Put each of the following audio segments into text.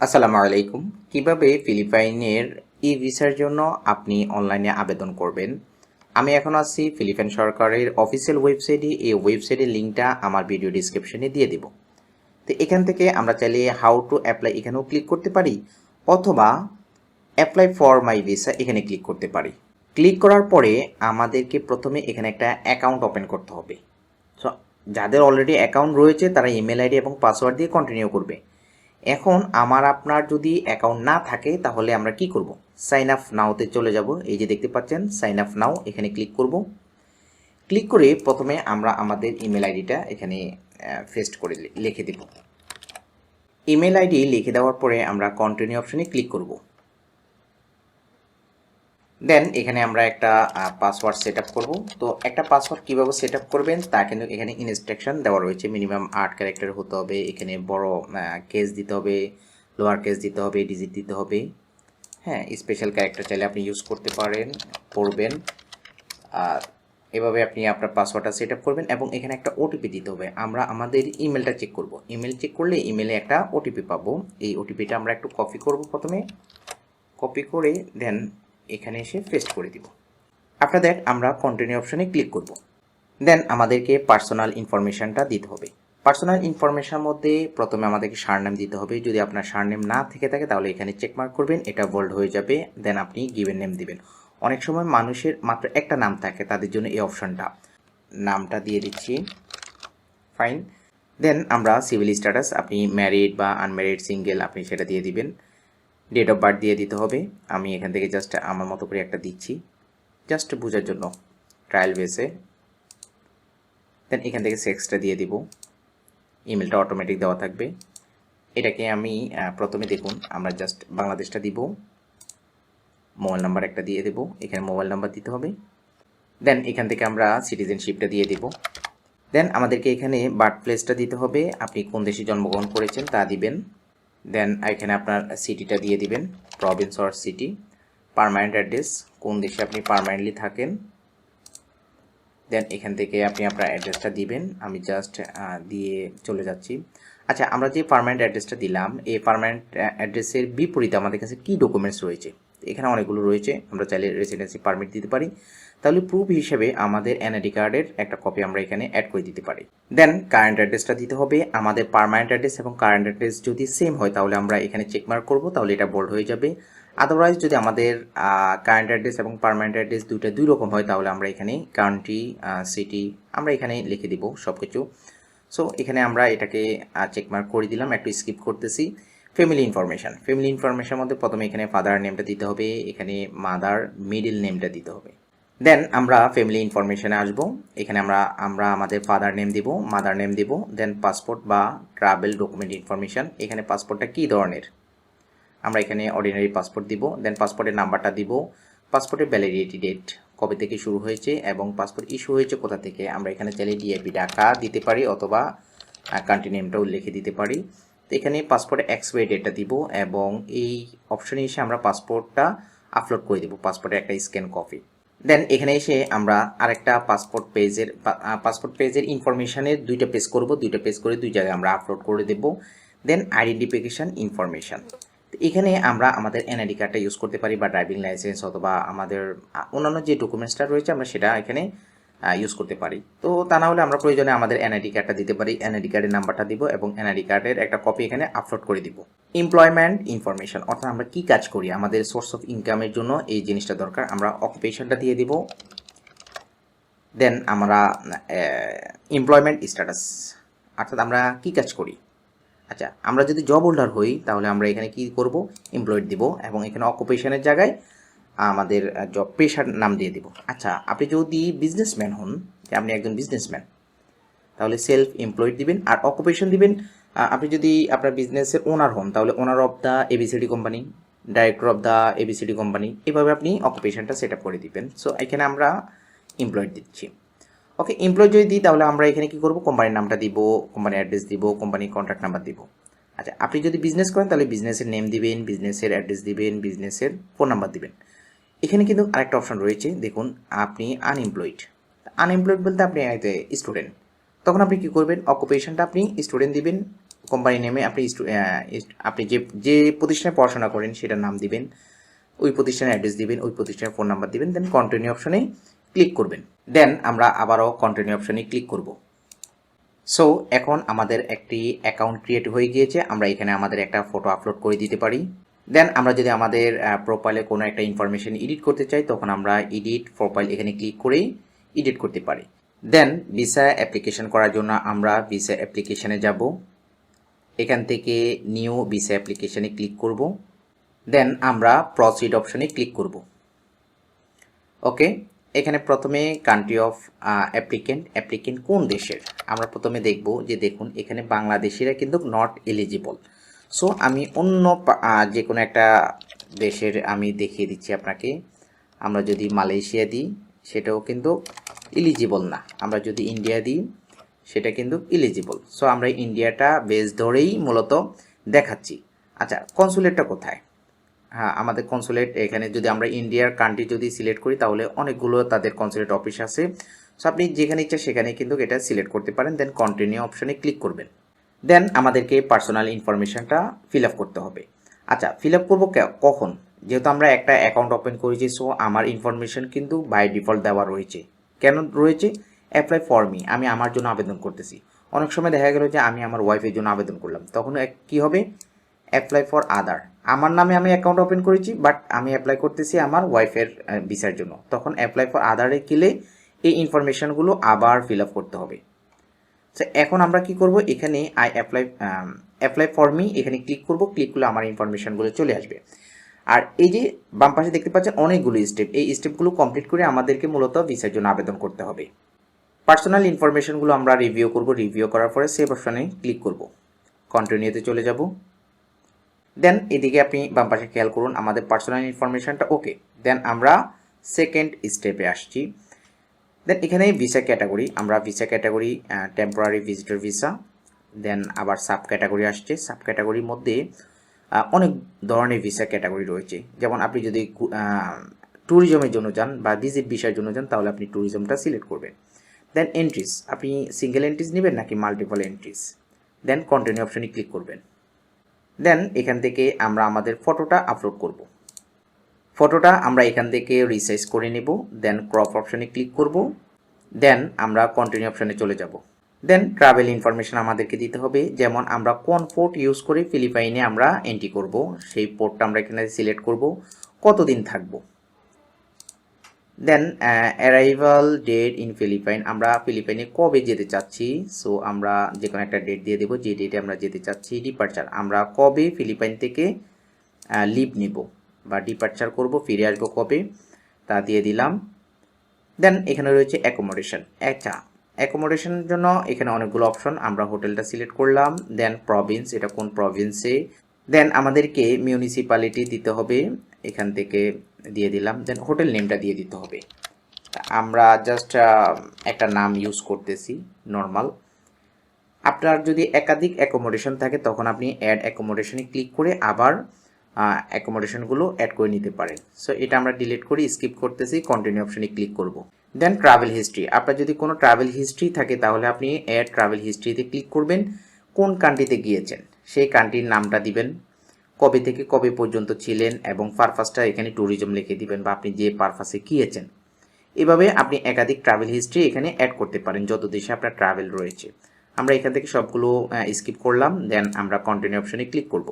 আসসালামু আলাইকুম। কীভাবে ফিলিপাইনের ই ভিসার জন্য আপনি অনলাইনে আবেদন করবেন? আমি এখন আছি ফিলিপাইন সরকারের অফিসিয়াল ওয়েবসাইটে। এই ওয়েবসাইটের লিঙ্কটা আমার ভিডিও ডিসক্রিপশনে দিয়ে দিব। তো এখান থেকে আমরা চাইলে হাউ টু অ্যাপ্লাই এখানেও ক্লিক করতে পারি অথবা অ্যাপ্লাই ফর মাই ভিসা এখানে ক্লিক করতে পারি। ক্লিক করার পরে আমাদেরকে প্রথমে এখানে একটা অ্যাকাউন্ট ওপেন করতে হবে। সো যাদের অলরেডি অ্যাকাউন্ট রয়েছে তারা ইমেল আইডি এবং পাসওয়ার্ড দিয়ে কন্টিনিউ করবে। এখন আমার আপনার যদি অ্যাকাউন্ট না থাকে, তাহলে আমরা কি করব? সাইন আপ নাওতে চলে যাব। এই যে দেখতে পাচ্ছেন সাইন আপ নাও এখানে ক্লিক করব। ক্লিক করে প্রথমে আমরা আমাদের ইমেল আইডিটা এখানে ফেস্ট করে লিখে দেব। ইমেল আইডি লিখে দেওয়ার পরে আমরা কন্টিনিউ অপশনে ক্লিক করব। দেন এখানে আমরা একটা পাসওয়ার্ড সেট আপ করব। তো একটা পাসওয়ার্ড কীভাবে সেট আপ করবেন, তা কিন্তু এখানে ইনস্ট্রাকশন দেওয়া রয়েছে। মিনিমাম আট ক্যারেক্টার হতে হবে, এখানে বড় কেস দিতে হবে লোয়ার কেস দিতে হবে ডিজিট দিতে হবে। হ্যাঁ স্পেশাল ক্যারেক্টার চাইলে আপনি ইউজ করতে পারেন পড়বেন আর এভাবে আপনি আপনার পাসওয়ার্ডটা সেট আপ করবেন এবং এখানে একটা ওটিপি দিতে হবে। আমরা আমাদের ইমেলটা চেক করব। ইমেল চেক করলে ইমেলে একটা ওটিপি পাবো। এই ওটিপিটা আমরা একটু কপি করব প্রথমে। কপি করে দেন এখানে এসে পেস্ট করে দিব। আফটার দ্যাট আমরা কন্টিনিউ অপশনে ক্লিক করব। দেন আমাদেরকে পার্সোনাল ইনফরমেশনটা দিতে হবে। পার্সোনাল ইনফরমেশনের মধ্যে প্রথমে আমাদেরকে সারনেম দিতে হবে। যদি আপনার সারনেম না থেকে থাকে, তাহলে এখানে চেক মার্ক করবেন, এটা বোল্ড হয়ে যাবে দেন আপনি গিভেন নেম দিবেন। অনেক সময় মানুষের মাত্র একটা নাম থাকে, তাদের জন্য এই অপশনটা নামটা দিয়ে দিচ্ছি। ফাইন দেন আমরা সিভিল স্ট্যাটাস আপনি ম্যারিড বা আনম্যারিড সিঙ্গেল আপনি সেটা দিয়ে দিবেন। ডেট অফ বার্থ দিয়ে দিতে হবে। আমি এখান থেকে জাস্ট আমার মতো করে একটা দিচ্ছি। জাস্ট বোঝার জন্য। ট্রায়াল বেসে দেন এখান থেকে সেক্সটা দিয়ে দিব। ইমেলটা অটোমেটিক দেওয়া থাকবে। এটাকে আমি প্রথমে দেখুন, আমরা জাস্ট বাংলাদেশটা দিব। মোবাইল নাম্বার একটা দিয়ে দেব। এখানে মোবাইল নাম্বার দিতে হবে। দেন এখান থেকে আমরা সিটিজেনশিপটা দিয়ে দিব। দেন আমাদেরকে এখানে বার্থ প্লেসটা দিতে হবে। আপনি কোন দেশে জন্মগ্রহণ করেছেন তা দিবেন। দেন এখানে আপনার সিটিটা দিয়ে দিবেন province or city permanent address কোন দেশে আপনি পার্মানেন্টলি থাকেন। দেন এখান থেকে আপনি আপনার অ্যাড্রেসটা দিবেন, আমি জাস্ট দিয়ে চলে যাচ্ছি। আচ্ছা আমরা যে পারমানেন্ট অ্যাড্রেসটা দিলাম, এই পারমানেন্ট অ্যাড্রেসের বিপরীতে আমাদের কাছে কী ডকুমেন্টস রয়েছে? এখানে অনেকগুলো রয়েছে, আমরা চাইলে রেসিডেন্সি পারমিট দিতে পারি। তাহলে প্রুফ হিসেবে আমাদের এনআইডি কার্ডের একটা কপি আমরা এখানে অ্যাড করে দিতে পারি। দেন কারেন্ট অ্যাড্রেসটা দিতে হবে, আমাদের পার্মানেন্ট অ্যাড্রেস এবং কারেন্ট অ্যাড্রেস যদি সেম হয় তাহলে আমরা এখানে চেক মার্ক করব, তাহলে এটা বোল্ড হয়ে যাবে। আদারওয়াইজ যদি আমাদের কারেন্ট অ্যাড্রেস এবং পার্মানেন্ট অ্যাড্রেস দুইটা দুই রকম হয়, তাহলে আমরা এখানে কান্ট্রি সিটি আমরা এখানে লিখে দিব সব কিছু সো এখানে আমরা এটাকে চেক মার্ক করে দিলাম, একটু স্কিপ করতেছি। ফ্যামিলি ইনফরমেশন ফ্যামিলি ইনফরমেশনের মধ্যে প্রথমে এখানে ফাদার নেমটা দিতে হবে, এখানে মাদার মিডিল নেমটা দিতে হবে। দেন আমরা ফ্যামিলি ইনফরমেশনে আসব। এখানে আমরা আমরা আমাদের ফাদার নেম দিব মাদার নেম দিব দেন পাসপোর্ট বা ট্রাভেল ডকুমেন্ট ইনফরমেশন এখানে পাসপোর্টটা কী ধরনের? আমরা এখানে অর্ডিনারি পাসপোর্ট দিব দেন পাসপোর্টের নাম্বারটা দিব পাসপোর্টের ভ্যালিডিটি ডেট কবে থেকে শুরু হয়েছে এবং পাসপোর্ট ইস্যু হয়েছে কোথা থেকে। আমরা এখানে চাইলে ডিএপি ঢাকা দিতে পারি অথবা কান্ট্রি নেমটাও লিখে দিতে পারি। তো এখানে পাসপোর্টের এক্সপায়ারি ডেটটা দিব এবং এই অপশনে এসে আমরা পাসপোর্টটা আপলোড করে দেবো পাসপোর্টের একটা স্ক্যান কপি দেন এখানে এসে আমরা আরেকটা পাসপোর্ট পেজের পাসপোর্ট পেজের ইনফরমেশানের দুইটা পেজ করব। দুইটা পেজ করে দুই জায়গায় আমরা আপলোড করে দেব। দেন আইডেন্টিফিকেশান ইনফরমেশান এখানে আমরা আমাদের এনআইডি কার্ডটা ইউজ করতে পারি বা ড্রাইভিং লাইসেন্স অথবা আমাদের অন্যান্য যে ডকুমেন্টসটা রয়েছে, আমরা সেটা এখানে ইউজ করতে পারি। তো তা না হলে আমরা প্রয়োজনে আমাদের এনআইডি কার্ডটা দিতে পারি। এনআইডি কার্ডের নাম্বারটা দিব এবং এনআইডি কার্ডের একটা কপি এখানে আপলোড করে দিব। এমপ্লয়মেন্ট ইনফরমেশন অর্থাৎ আমরা কি কাজ করি? আমাদের সোর্স অফ ইনকামের জন্য এই জিনিসটা দরকার। আমরা অকুপেশনটা দিয়ে দিব। দেন আমরা এমপ্লয়মেন্ট স্ট্যাটাস অর্থাৎ আমরা কি কাজ করি? আচ্ছা আমরা যদি জব হোল্ডার হই, তাহলে আমরা এখানে কি করব? এমপ্লয়েড দিব এবং এখানে অকুপেশনের জায়গায় আমাদের জব পেশার নাম দিয়ে দিব। আচ্ছা আপনি যদি বিজনেসম্যান হন, যে আপনি একজন বিজনেসম্যান তাহলে সেলফ এমপ্লয়েড দিবেন আর অকুপেশন দিবেন আপনি যদি আপনার বিজনেসের ওনার হন, তাহলে owner of the A B C D company director of the A B C D company এভাবে আপনি অকুপেশনটা সেট আপ করে দিবেন। সো এখানে আমরা এমপ্লয়েড দিচ্ছি। ওকে এমপ্লয় যদি দিই, তাহলে আমরা এখানে কি করব? কোম্পানির নামটা দিব কোম্পানির অ্যাড্রেস দিব কোম্পানির কন্ট্যাক্ট নাম্বার দিব। আচ্ছা আপনি যদি বিজনেস করেন, তাহলে বিজনেসের নেম দিবেন বিজনেসের অ্যাড্রেস দিবেন বিজনেসের ফোন নাম্বার দিবেন। এখানে কিন্তু আরেকটা অপশন রয়েছে, দেখুন, আপনি আনএমপ্লয়েড আনএমপ্লয়েড বলতে আপনি স্টুডেন্ট তখন আপনি কি করবেন? অকুপেশনটা আপনি স্টুডেন্ট দিবেন কোম্পানি নেমে আপনি আপনি যে যে প্রতিষ্ঠানে পড়াশোনা করেন সেটার নাম দিবেন, ওই প্রতিষ্ঠানের অ্যাড্রেস দিবেন, ওই প্রতিষ্ঠানের ফোন নাম্বার দিবেন দেন কন্টিনিউ অপশনে ক্লিক করবেন। দেন আমরা আবারও কন্টিনিউ অপশনে ক্লিক করব। সো এখন আমাদের একটি অ্যাকাউন্ট ক্রিয়েট হয়ে গিয়েছে, আমরা এখানে আমাদের একটা ফটো আপলোড করে দিতে পারি। দেন আমরা যদি আমাদের প্রোফাইলে কোনো একটা ইনফরমেশন এডিট করতে চাই, তখন আমরা এডিট প্রোফাইল এখানে ক্লিক করেই এডিট করতে পারি। দেন ভিসা অ্যাপ্লিকেশন করার জন্য আমরা ভিসা অ্যাপ্লিকেশনে যাব। এখান থেকে নিউ ভিসা অ্যাপ্লিকেশনে ক্লিক করব। দেন আমরা প্রসিড অপশনে ক্লিক করব। ওকে এখানে প্রথমে কান্ট্রি অফ অ্যাপ্লিকেন্ট অ্যাপ্লিকেন্ট কোন দেশের? আমরা প্রথমে দেখব যে দেখুন, এখানে বাংলাদেশিরা কিন্তু নট এলিজিবল সো আমি অন্য যে কোনো একটা দেশের আমি দেখিয়ে দিচ্ছি আপনাকে। আমরা যদি মালয়েশিয়া দিই, সেটাও কিন্তু এলিজিবল না। আমরা যদি ইন্ডিয়া দিই, সেটা কিন্তু এলিজিবল সো আমরা ইন্ডিয়াটা বেস ধরেই মূলত দেখাচ্ছি। আচ্ছা কনসুলেটটা কোথায়? হ্যাঁ আমাদের কনসুলেট এখানে যদি আমরা ইন্ডিয়ার কান্ট্রি যদি সিলেক্ট করি, তাহলে অনেকগুলো তাদের কনসুলেট অফিস আছে। সো আপনি যেখানে ইচ্ছা সেখানে কিন্তু এটা সিলেক্ট করতে পারেন। দেন কন্টিনিউ অপশনে ক্লিক করবেন। দেন আমাদেরকে পার্সোনাল ইনফরমেশনটা ফিল আপ করতে হবে। আচ্ছা ফিল আপ করব কখন? যেহেতু আমরা একটা অ্যাকাউন্ট ওপেন করেছি সো আমার ইনফরমেশন কিন্তু বাই ডিফল্ট দেওয়া রয়েছে। কেন রয়েছে? অ্যাপ্লাই ফর মি আমি আমার জন্য আবেদন করতেছি। অনেক সময় দেখা গেল যে আমি আমার ওয়াইফের জন্য আবেদন করলাম। তখন কি হবে? অ্যাপ্লাই ফর আদার আমার নামে আমি অ্যাকাউন্ট ওপেন করেছি বাট আমি অ্যাপ্লাই করতেছি আমার ওয়াইফের ভিসার জন্য। তখন অ্যাপ্লাই ফর আদারে গেলে এই ইনফরমেশনগুলো আবার ফিল আপ করতে হবে। তো এখন আমরা কি করব? এখানে I apply apply for me এখানে ক্লিক করব ক্লিক করলে আমার ইনফরমেশনগুলো চলে আসবে। আর এই যে বাম পাশে দেখতে পাচ্ছেন অনেকগুলো স্টেপ এই স্টেপগুলো কমপ্লিট করে আমাদেরকে মূলত ভিসার জন্য আবেদন করতে হবে। পার্সোনাল ইনফরমেশনগুলো আমরা রিভিউ করব রিভিউ করার পরে সেভ অপশনে ক্লিক করব। কন্টিনিউতে চলে যাব। দেন এদিকে আপনি বাম পাশে খেয়াল করুন, আমাদের পার্সোনাল ইনফরমেশনটা ওকে দেন আমরা সেকেন্ড স্টেপে আসছি। দেন এখানে ভিসা ক্যাটাগরি আমরা visa category temporary visitor visa then আবার সাব ক্যাটাগরি আসছে। সাব ক্যাটাগরির মধ্যে অনেক ধরনের ভিসা ক্যাটাগরি রয়েছে। যেমন আপনি যদি ট্যুরিজমের জন্য যান বা ভিজিট ভিসার জন্য যান, তাহলে আপনি ট্যুরিজমটা সিলেক্ট করবেন। দেন এন্ট্রিস আপনি সিঙ্গেল এন্ট্রিস নেবেন নাকি মাল্টিপল এন্ট্রিস দেন কন্টিনিউ অপশনে ক্লিক করবেন। দেন এখান থেকে আমরা আমাদের ফটোটা আপলোড করব। ফটোটা আমরা এখান থেকে রিসাইজ করে নেব দেন ক্রপ অপশনে ক্লিক করব দেন আমরা কন্টিনিউ অপশনে চলে যাব। দেন ট্রাভেল ইনফরমেশন আমাদেরকে দিতে হবে, যেমন আমরা কোন পোর্ট ইউজ করে ফিলিপাইনে আমরা এন্ট্রি করব, সেই পোর্টটা আমরা এখানে সিলেক্ট করব, কতদিন থাকব। Then arrival date in Philippine আমরা ফিলিপাইনে কবে যেতে চাচ্ছি সো আমরা যে কোনো একটা ডেট দিয়ে দেবো, যে ডেটে আমরা যেতে চাচ্ছি ডিপার্চার আমরা কবে ফিলিপাইন থেকে লিভ নেব। বা ডিপার্চার করব, ফিরে আসব কবে? তা দিয়ে দিলাম। দেন এখানে রয়েছে অ্যাকোমোডেশন আচ্ছা অ্যাকোমোডেশনের জন্য এখানে অনেকগুলো অপশন আমরা হোটেলটা সিলেক্ট করলাম। দেন প্রভিন্স এটা কোন প্রভিন্সে দেন আমাদেরকে মিউনিসিপ্যালিটি দিতে হবে। এখান থেকে দিয়ে দিলাম। দেন হোটেল নেমটা দিয়ে দিতে হবে। আমরা জাস্ট একটা নাম ইউজ করতেছি নর্মাল আপনার যদি একাধিক অ্যাকোমোডেশন থাকে, তখন আপনি অ্যাড অ্যাকোমোডেশনে ক্লিক করে আবার অ্যাকোমোডেশনগুলো অ্যাড করে নিতে পারেন সো এটা আমরা ডিলিট করি স্কিপ করতেছি কন্টিনিউ অপশনে ক্লিক করব। দেন ট্রাভেল হিস্ট্রি আপনার যদি কোনো ট্রাভেল হিস্ট্রি থাকে, তাহলে আপনি অ্যাড ট্রাভেল হিস্ট্রিতে ক্লিক করবেন। কোন কান্ট্রিতে গিয়েছেন? সেই কান্ট্রির নামটা দিবেন। কবে থেকে কবে পর্যন্ত ছিলেন এবং পারপাসটা এখানে ট্যুরিজম লিখে দিবেন বা আপনি যে পারপাসে গিয়েছেন। এভাবে আপনি একাধিক ট্রাভেল হিস্ট্রি এখানে অ্যাড করতে পারেন, যত দেশে আপনার ট্রাভেল রয়েছে। আমরা এখান থেকে সবগুলো স্কিপ করলাম দেন আমরা কন্টিনিউ অপশনে ক্লিক করব।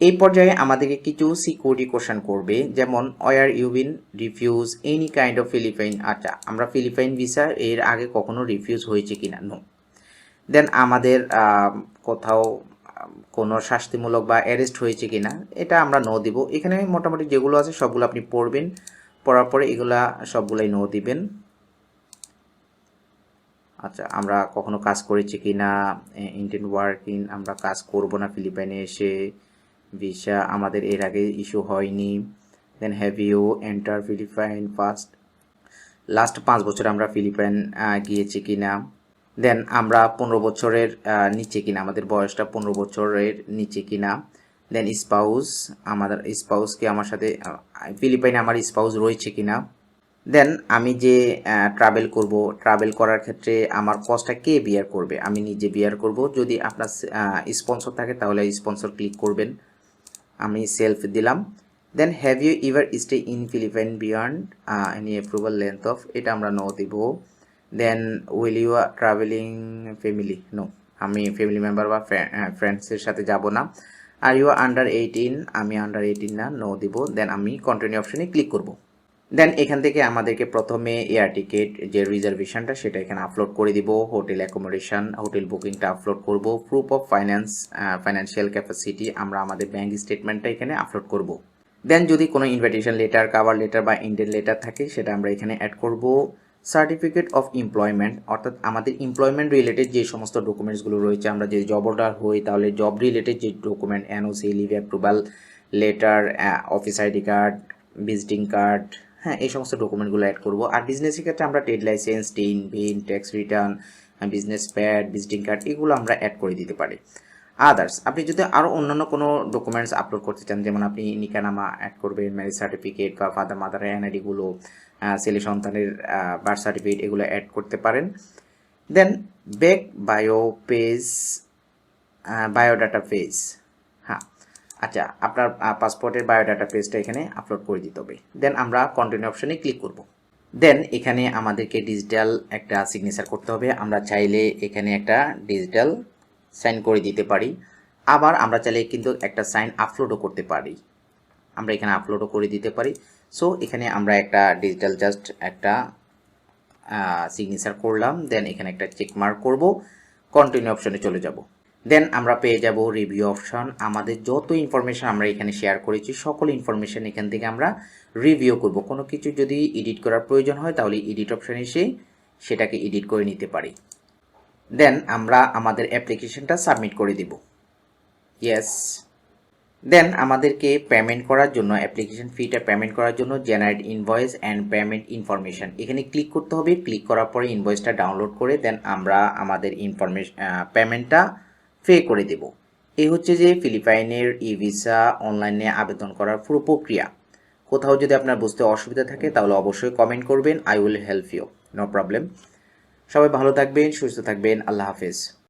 এই পর্যায়ে আমাদেরকে কিছু সিকিউরিটি কোশ্চেন করবে, যেমন were you been refuse any kind of Philippine আচ্ছা আমরা ফিলিপাইন ভিসা এর আগে কখনো রিফিউজ হয়েছে কিনা? নো দেন আমাদের কোথাও কোনো শাস্তিমূলক বা অ্যারেস্ট হয়েছে কিনা? এটা আমরা নো দিব। এখানে মোটামুটি যেগুলো আছে সবগুলো আপনি পড়বেন। পড়ার পরে এগুলা সবগুলোই নো দিবেন। আচ্ছা আমরা কখনো কাজ করেছি কি না ইন্ডিয়ান ওয়ার্কিং আমরা কাজ করব না ফিলিপাইনে এসে। ভিসা আমাদের এর আগে ইস্যু হয়নি। Then have you enter Philippine first last পাঁচ বছর আমরা ফিলিপাইন গিয়েছি কি না দেন আমরা পনেরো বছরের নিচে কিনা। আমাদের বয়সটা পনেরো বছরের নিচে কিনা। দেন স্পাউস আমাদের স্পাউসকে আমার সাথে ফিলিপাইনে আমার স্পাউস রয়েছে কিনা। দেন আমি যে ট্রাভেল করব ট্রাভেল করার ক্ষেত্রে আমার কস্টটা কে বিয়ার করবে? আমি নিজে বিয়ার করব। যদি আপনার স্পন্সর থাকে তাহলে স্পন্সর ক্লিক করবেন। আমি সেলফ দিলাম। Then have you ever stay in Philippine beyond any approval length of এটা আমরা নো দিব। Then will you are travelling family no আমি ফ্যামিলি মেম্বার বা ফ্রেন্ডসের সাথে যাব না। আর ইউ আন্ডার এইটিন আমি আন্ডার এইটিন না নো দিব। দেন আমি কন্টিনিউ অপশানে ক্লিক করব। দেন এখান থেকে আমাদেরকে প্রথমে এয়ার টিকিট যে রিজার্ভেশনটা সেটা এখানে আপলোড করে দিব। হোটেল অ্যাকোমোডেশন হোটেল বুকিংটা আপলোড করব। Proof of finance financial capacity আমরা আমাদের ব্যাঙ্ক স্টেটমেন্টটা এখানে আপলোড করব। দেন যদি কোনো ইনভিটেশন লেটার কাভার লেটার বা ইন্ডেন লেটার থাকে, সেটা আমরা এখানে অ্যাড করব। সার্টিফিকেট অফ এমপ্লয়মেন্ট অর্থাৎ আমাদের এমপ্লয়মেন্ট রিলেটেড যে সমস্ত ডকুমেন্টসগুলো রয়েছে, আমরা যদি জব অর্ডার হই, তাহলে জব রিলেটেড যে document NOC leave approval letter office ID card visiting card হ্যাঁ এই সমস্ত ডকুমেন্টগুলো অ্যাড করব। আর বিজনেসের ক্ষেত্রে আমরা trade licence TIN BIN tax return business pad visiting card এগুলো আমরা অ্যাড করে দিতে পারি। আদার্স আপনি যদি আরও অন্যান্য কোনো ডকুমেন্টস আপলোড করতে চান, যেমন আপনি নিকানামা অ্যাড করবেন ম্যারেজ সার্টিফিকেট বা ফাদার মাদারের এনআইডিগুলো ছেলে সন্তানের বার্থ সার্টিফিকেট এগুলো অ্যাড করতে পারেন। Then back bio page biodata page আচ্ছা আপনার পাসপোর্টের বায়োডাটা পেজটা এখানে আপলোড করে দিতে হবে। দেন আমরা কন্টিনিউ অপশনে ক্লিক করব। দেন এখানে আমাদেরকে ডিজিটাল একটা সিগনেচার করতে হবে। আমরা চাইলে এখানে একটা ডিজিটাল সাইন করে দিতে পারি। আবার আমরা চাইলে কিন্তু একটা সাইন আপলোডও করতে পারি। আমরা এখানে আপলোডও করে দিতে পারি। সো এখানে আমরা একটা ডিজিটাল জাস্ট একটা সিগনেচার করলাম। দেন এখানে একটা চেক মার্ক করব। কন্টিনিউ অপশনে চলে যাব। দেন আমরা পেয়ে যাব রিভিউ অপশন আমাদের যত ইনফরমেশন আমরা এখানে শেয়ার করেছি, সকল ইনফরমেশন এখান থেকে আমরা রিভিউ করব। কোনো কিছু যদি এডিট করার প্রয়োজন হয়, তাহলে এডিট অপশনে এসে সেটাকে এডিট করে নিতে পারি। দেন আমরা আমাদের অ্যাপ্লিকেশনটা সাবমিট করে দিব। ইয়েস দেন আমাদেরকে পেমেন্ট করার জন্য অ্যাপ্লিকেশন ফিটা পেমেন্ট করার জন্য generate invoice and payment information এখানে ক্লিক করতে হবে। ক্লিক করার পরে ইনভয়েসটা ডাউনলোড করে দেন আমরা আমাদের ইনফরমেশন পেমেন্টটা পে করে দেব। এই হচ্ছে যে ফিলিপাইনের ই ভিসা অনলাইনে আবেদন করার পুরো প্রক্রিয়া। কোথাও যদি আপনার বুঝতে অসুবিধা থাকে, তাহলে অবশ্যই কমেন্ট করবেন। I will help you no problem সবাই ভালো থাকবেন, সুস্থ থাকবেন। আল্লাহ হাফেজ।